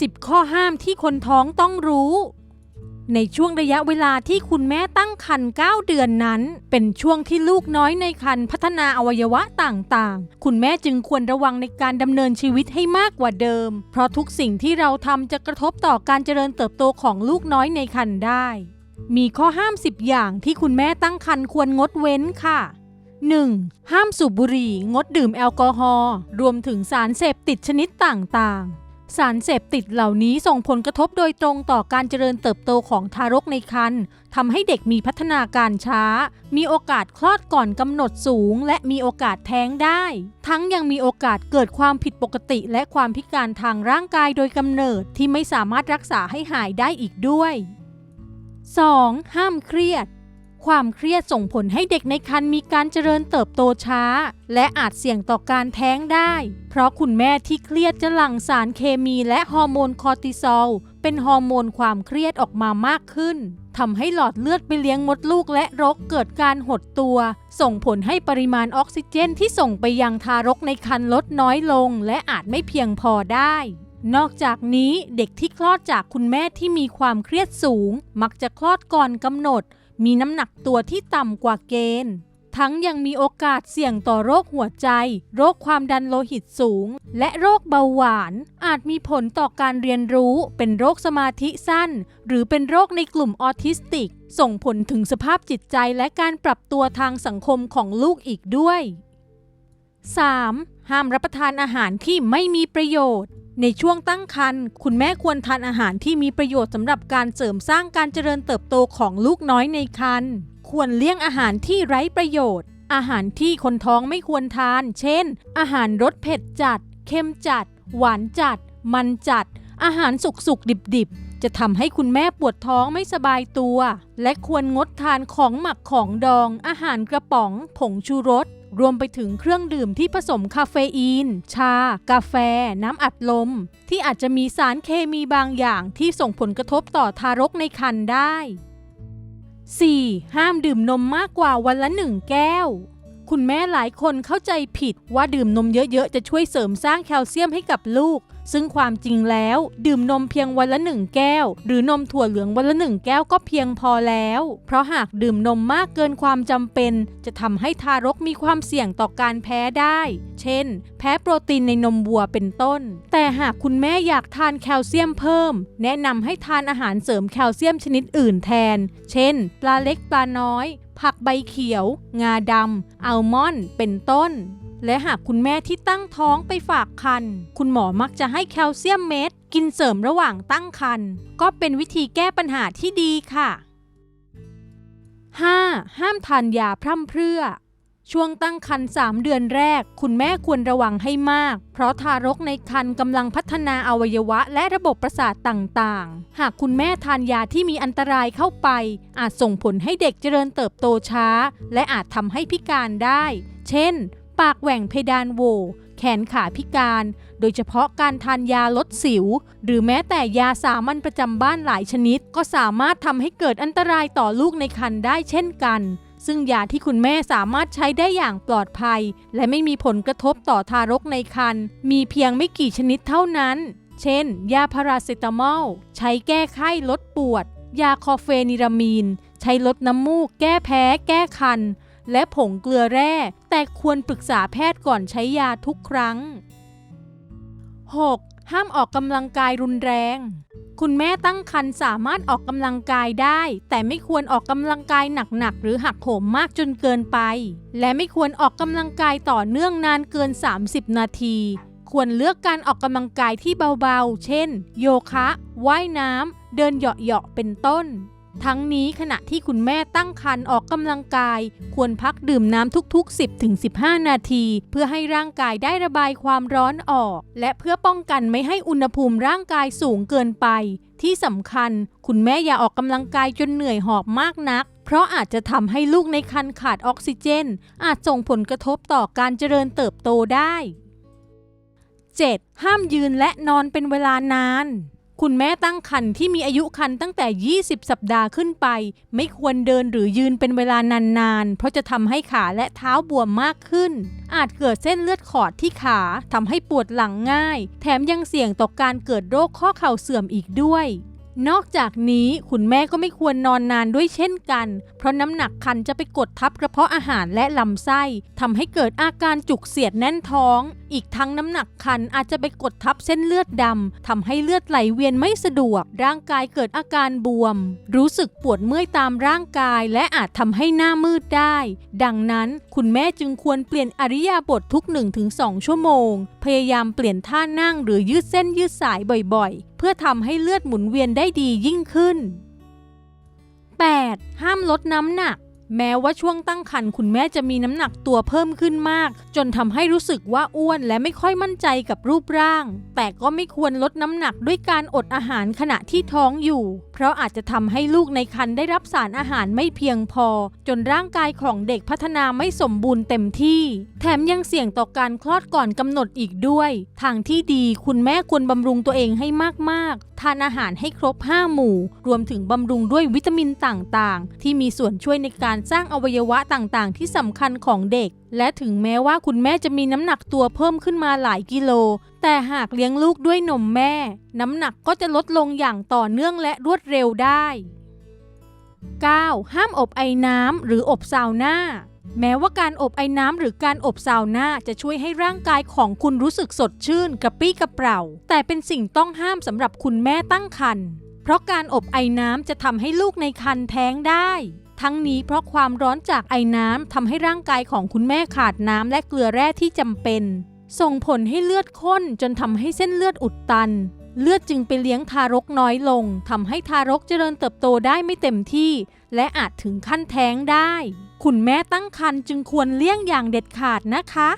10 ข้อห้ามที่คนท้องต้องรู้ ในช่วงระยะเวลาที่คุณแม่ตั้งครรภ์9เดือนนั้น เป็นช่วงที่ลูกน้อยในครรภ์พัฒนาอวัยวะต่างๆ คุณแม่จึงควรระวังในการดำเนินชีวิตให้มากกว่าเดิม เพราะทุกสิ่งที่เราทำจะกระทบต่อการเจริญเติบโตของลูกน้อยในครรภ์ได้ มีข้อห้าม 10 อย่างที่คุณแม่ตั้งครรภ์ควรงดเว้นค่ะ 1. ห้ามสูบบุหรี่ งดดื่มแอลกอฮอล์ รวมถึงสารเสพติดชนิดต่างๆ สารเสพติดเหล่านี้ส่งผลกระทบโดยตรงต่อการเจริญเติบโตของทารกในครรภ์ทำให้เด็กมีพัฒนาการช้า มีโอกาสคลอดก่อนกำหนดสูง และมีโอกาสแท้งได้ ทั้งยังมีโอกาสเกิดความผิดปกติ และความพิการทางร่างกายโดยกำเนิดที่ไม่สามารถรักษาให้หายได้อีกด้วย 2. ห้ามเครียด ความเครียดส่งผลให้เด็กในครรภ์มีการเจริญเติบโตช้า และอาจเสี่ยงต่อการแท้งได้ เพราะคุณแม่ที่เครียดจะหลั่งสารเคมีและฮอร์โมนคอร์ติซอลเป็นฮอร์โมนความเครียดออกมามากขึ้นทำให้หลอดเลือดไปเลี้ยงมดลูกและรกเกิดการหดตัว ส่งผลให้ปริมาณออกซิเจนที่ส่งไปยังทารกในครรภ์ลดน้อยลง และอาจไม่เพียงพอได้นอกจากนี้เด็กที่คลอดจากคุณแม่ที่มีความเครียดสูง มักจะคลอดก่อนกำหนด มีน้ำหนักตัวที่ต่ำกว่าเกณฑ์ ทั้งยังมีโอกาสเสี่ยงต่อโรคหัวใจ โรคความดันโลหิตสูง และโรคเบาหวาน อาจมีผลต่อการเรียนรู้ เป็นโรคสมาธิสั้น หรือเป็นโรคในกลุ่มออทิสติก ส่งผลถึงสภาพจิตใจและการปรับตัวทางสังคมของลูกอีกด้วย 3. ห้ามรับประทานอาหารที่ไม่มีประโยชน์ ในช่วงตั้งครรภ์คุณแม่ควรทานอาหารที่มีประโยชน์สำหรับการเสริมสร้างการเจริญเติบโตของลูกน้อยในครรภ์ควรเลี่ยงอาหารที่ไร้ประโยชน์ อาหารที่คนท้องไม่ควรทาน เช่น อาหารรสเผ็ดจัด เค็มจัด หวานจัด มันจัด อาหารสุกๆดิบๆจะทำให้คุณแม่ปวดท้องไม่สบายตัว และควรงดทานของหมักของดอง อาหารกระป๋อง ผงชูรส รวมไปถึงเครื่องดื่มที่ผสมคาเฟอีน ชา กาแฟ น้ำอัดลม ที่อาจจะมีสารเคมีบางอย่างที่ส่งผลกระทบต่อทารกในครรภ์ได้ 4. ห้ามดื่มนมมากกว่าวันละหนึ่งแก้ว คุณแม่หลายคนเข้าใจผิดว่าดื่มนมเยอะๆ จะช่วยเสริมสร้างแคลเซียมให้กับลูก ซึ่งความจริงแล้ว ดื่มนมเพียงวันละหนึ่งแก้ว หรือนมถั่วเหลืองวันละหนึ่งแก้วก็เพียงพอแล้ว เพราะหากดื่มนมมากเกินความจำเป็น จะทำให้ทารกมีความเสี่ยงต่อการแพ้ได้ เช่น แพ้โปรตีนในนมวัวเป็นต้น แต่หากคุณแม่อยากทานแคลเซียมเพิ่ม แนะนำให้ทานอาหารเสริมแคลเซียมชนิดอื่นแทน เช่น ปลาเล็กปลาน้อย ผักใบเขียว งาดำอัลมอนด์เป็นต้น และหากคุณแม่ที่ตั้งท้องไปฝากคันคุณหมอมักจะให้แคลเซียมเม็ดกินเสริมระหว่างตั้งคันก็เป็นวิธีแก้ปัญหาที่ดีค่ะ 5. ห้ามทานยาพร่ำเพรื่อ ช่วงตั้งครรภ์3เดือนแรก คุณแม่ควรระวังให้มาก เพราะทารกในครรภ์กำลังพัฒนาอวัยวะและระบบประสาทต่างๆ หากคุณแม่ทานยาที่มีอันตรายเข้าไป อาจส่งผลให้เด็กเจริญเติบโตช้า และอาจทำให้พิการได้ เช่น ปากแหว่งเพดานโว แขนขาพิการ โดยเฉพาะการทานยาลดสิว หรือแม้แต่ยาสามัญประจำบ้านหลายชนิด ก็สามารถทำให้เกิดอันตรายต่อลูกในครรภ์ได้เช่นกัน ซึ่งยาที่คุณแม่สามารถใช้ได้อย่างปลอดภัย และไม่มีผลกระทบต่อทารกในครรภ์มีเพียงไม่กี่ชนิดเท่านั้น เช่น ยาพาราเซตามอล ใช้แก้ไข้ลดปวด ยาคอเฟนิรามีน ใช้ลดน้ำมูก แก้แพ้ แก้คัน และผงเกลือแร่ แต่ควรปรึกษาแพทย์ก่อนใช้ยาทุกครั้ง 6. ห้ามออกกำลังกายรุนแรง คุณแม่ตั้งครรภ์สามารถออกกำลังกายได้ แต่ไม่ควรออกกำลังกายหนักๆ หรือหักโหมมากจนเกินไป และไม่ควรออกกำลังกายต่อเนื่องนานเกิน 30 นาที ควรเลือกการออกกำลังกายที่เบาๆ เช่น โยคะ ว่ายน้ำ เดินเหยาะๆ เป็นต้น ทั้งนี้ขณะที่คุณแม่ตั้งครรภ์ออกกำลังกาย ควรพักดื่มน้ำทุกๆ 10-15 นาที เพื่อให้ร่างกายได้ระบายความร้อนออก และเพื่อป้องกันไม่ให้อุณหภูมิร่างกายสูงเกินไป ที่สำคัญ คุณแม่อย่าออกกำลังกายจนเหนื่อยหอบมากนัก เพราะอาจจะทำให้ลูกในครรภ์ขาดออกซิเจน อาจส่งผลกระทบต่อการเจริญเติบโตได้ 7. ห้ามยืนและนอนเป็นเวลานาน คุณแม่ตั้งครรภ์ที่มีอายุครรภ์ตั้งแต่ 20 สัปดาห์ขึ้นไป ไม่ควรเดินหรือยืนเป็นเวลานานๆ เพราะจะทำให้ขาและเท้าบวมมากขึ้น อาจเกิดเส้นเลือดขอดที่ขาทำให้ปวดหลังง่าย แถมยังเสี่ยงต่อการเกิดโรคข้อเข่าเสื่อมอีกด้วย นอกจากนี้คุณแม่ก็ไม่ควรนอนนานด้วยเช่นกัน เพราะน้ำหนักคันจะไปกดทับกระเพาะอาหารและลำไส้ทำให้เกิดอาการจุกเสียดแน่นท้อง อีกทั้งน้ำหนักคันอาจจะไปกดทับเส้นเลือดดำทำให้เลือดไหลเวียนไม่สะดวก ร่างกายเกิดอาการบวม รู้สึกปวดเมื่อยตามร่างกาย และอาจทำให้หน้ามืดได้ ดังนั้นคุณแม่จึงควรเปลี่ยนอริยาบททุก 1-2 ชั่วโมง พยายามเปลี่ยนท่านั่งหรือยืดเส้นยืดสายบ่อยๆ พื่อทำให้เลือดหมุนเวียนได้ดียิ่งขึ้น 8. ห้ามลดน้ำหนัก แม้ว่าช่วงตั้งครรภ์คุณแม่จะมีน้ำหนักตัวเพิ่มขึ้นมาก จนทำให้รู้สึกว่าอ้วนและไม่ค่อยมั่นใจกับรูปร่าง แต่ก็ไม่ควรลดน้ำหนักด้วยการอดอาหารขณะที่ท้องอยู่ ราะอาจจะทำให้ลูกในครรภ์ได้รับสารอาหารไม่เพียงพอ จนร่างกายของเด็กพัฒนาไม่สมบูรณ์เต็มที่ แถมยังเสี่ยงต่อการคลอดก่อนกำหนดอีกด้วย ทางที่ดีคุณแม่ควรบำรุงตัวเองให้มาก ๆ ทานอาหารให้ครบ 5 หมู่ รวมถึงบำรุงด้วยวิตามินต่าง ๆ ที่มีส่วนช่วยในการสร้างอวัยวะต่าง ๆ ที่สำคัญของเด็ก และถึงแม้ว่าคุณแม่จะมีน้ำหนักตัวเพิ่มขึ้นมาหลายกิโล แต่หากเลี้ยงลูกด้วยนมแม่ น้ำหนักก็จะลดลงอย่างต่อเนื่องและรวดเร็วได้ 9. ห้ามอบไอน้ำหรืออบซาวน่าแม้ว่าการอบไอน้ำหรือการอบซาวน่าจะช่วยให้ร่างกายของคุณรู้สึกสดชื่นกระปรี้กระเปร่าแต่เป็นสิ่งต้องห้ามสำหรับคุณแม่ตั้งครรภ์เพราะการอบไอน้ำจะทำให้ลูกในครรภ์แท้งได้ ทั้งนี้เพราะความร้อนจากไอน้ำทำให้ร่างกายของคุณแม่ขาดน้ำและเกลือแร่ที่จำเป็น ส่งผลให้เลือดข้นจนทำให้เส้นเลือดอุดตัน เลือดจึงไปเลี้ยงทารกน้อยลงทำให้ทารกเจริญเติบโตได้ไม่เต็มที่ และอาจถึงขั้นแท้งได้ คุณแม่ตั้งครรภ์จึงควรเลี่ยงอย่างเด็ดขาดนะคะ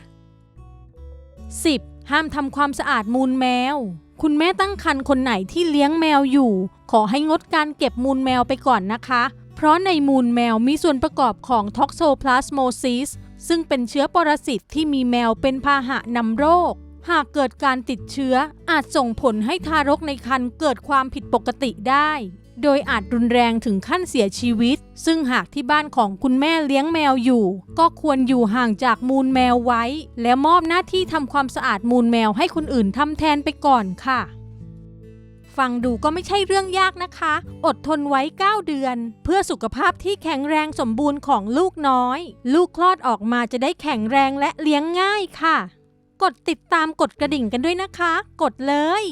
10. ห้ามทำความสะอาดมูลแมวคุณแม่ตั้งครรภ์คนไหนที่เลี้ยงแมวอยู่ ขอให้งดการเก็บมูลแมวไปก่อนนะคะ เพราะในมูลแมวมีส่วนประกอบของ Toxoplasmosis ซึ่งเป็นเชื้อปรสิตที่มีแมวเป็นพาหะนำโรค หากเกิดการติดเชื้ออาจส่งผลให้ทารกในครรภ์เกิดความผิดปกติได้ โดยอาจรุนแรงถึงขั้นเสียชีวิต ซึ่งหากที่บ้านของคุณแม่เลี้ยงแมวอยู่ ก็ควรอยู่ห่างจากมูลแมวไว้ และมอบหน้าที่ทำความสะอาดมูลแมวให้คนอื่นทำแทนไปก่อนค่ะ ฟังดูก็ไม่ใช่เรื่องยากนะคะ อดทนไว้ 9 เดือน เพื่อสุขภาพที่แข็งแรงสมบูรณ์ของลูกน้อย ลูกคลอดออกมาจะได้แข็งแรงและเลี้ยงง่ายค่ะ กดติดตามกดกระดิ่งกันด้วยนะคะ กดเลย